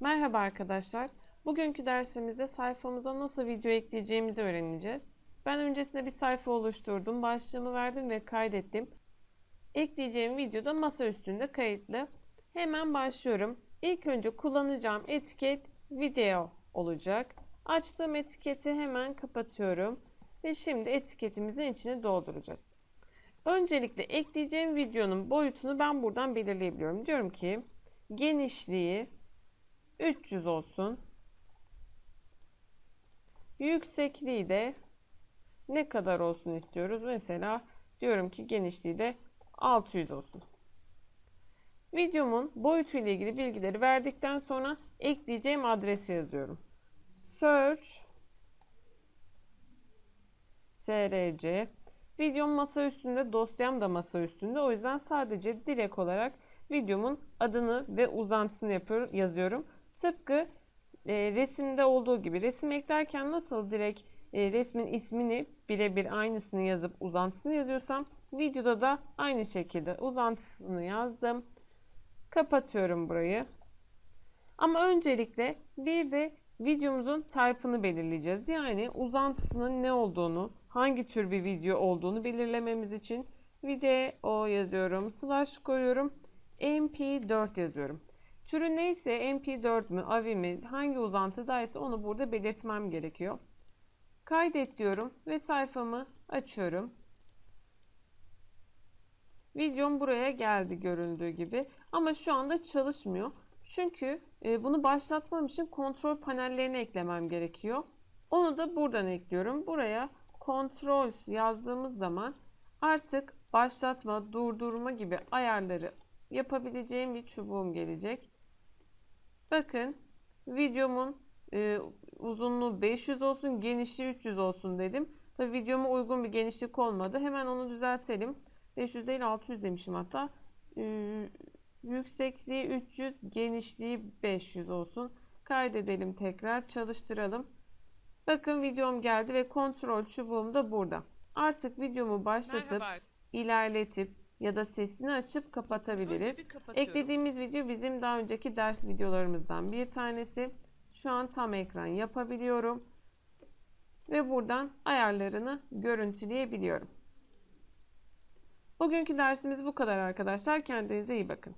Merhaba arkadaşlar. Bugünkü dersimizde sayfamıza nasıl video ekleyeceğimizi öğreneceğiz. Ben öncesinde bir sayfa oluşturdum, başlığımı verdim ve kaydettim. Ekleyeceğim video da masa üstünde kayıtlı. Hemen başlıyorum. İlk önce kullanacağım etiket video olacak. Açtığım etiketi hemen kapatıyorum ve şimdi etiketimizin içine dolduracağız. Öncelikle ekleyeceğim videonun boyutunu ben buradan belirleyebiliyorum. Diyorum ki genişliği 300 olsun. Yüksekliği de ne kadar olsun istiyoruz? Mesela diyorum ki genişliği de 600 olsun. Videomun boyutu ile ilgili bilgileri verdikten sonra ekleyeceğim adresi yazıyorum. Search src Videom masa üstünde, dosyam da masa üstünde. O yüzden sadece direkt olarak videomun adını ve uzantısını yapıyorum, yazıyorum. Tıpkı e, resimde olduğu gibi resim eklerken nasıl direkt e, resmin ismini birebir aynısını yazıp uzantısını yazıyorsam videoda da aynı şekilde uzantısını yazdım. Kapatıyorum burayı. Ama öncelikle bir de videomuzun type'ını belirleyeceğiz. Yani uzantısının ne olduğunu, hangi tür bir video olduğunu belirlememiz için video yazıyorum, slash koyuyorum, mp4 yazıyorum. Türü neyse mp4 mü, AVI mi, hangi uzantıdaysa onu burada belirtmem gerekiyor. Kaydet diyorum ve sayfamı açıyorum. Videom buraya geldi görüldüğü gibi ama şu anda çalışmıyor. Çünkü e, bunu başlatmam için kontrol panellerini eklemem gerekiyor. Onu da buradan ekliyorum. Buraya controls yazdığımız zaman artık başlatma, durdurma gibi ayarları yapabileceğim bir çubuğum gelecek. Bakın videomun e, uzunluğu 500 olsun, genişliği 300 olsun dedim. Tabii videoma uygun bir genişlik olmadı. Hemen onu düzeltelim. 500 değil 600 demişim hatta. E, yüksekliği 300, genişliği 500 olsun. Kaydedelim tekrar, çalıştıralım. Bakın videom geldi ve kontrol çubuğum da burada. Artık videomu başlatıp, Merhaba. ilerletip ya da sesini açıp kapatabiliriz. Eklediğimiz video bizim daha önceki ders videolarımızdan bir tanesi. Şu an tam ekran yapabiliyorum. Ve buradan ayarlarını görüntüleyebiliyorum. Bugünkü dersimiz bu kadar arkadaşlar. Kendinize iyi bakın.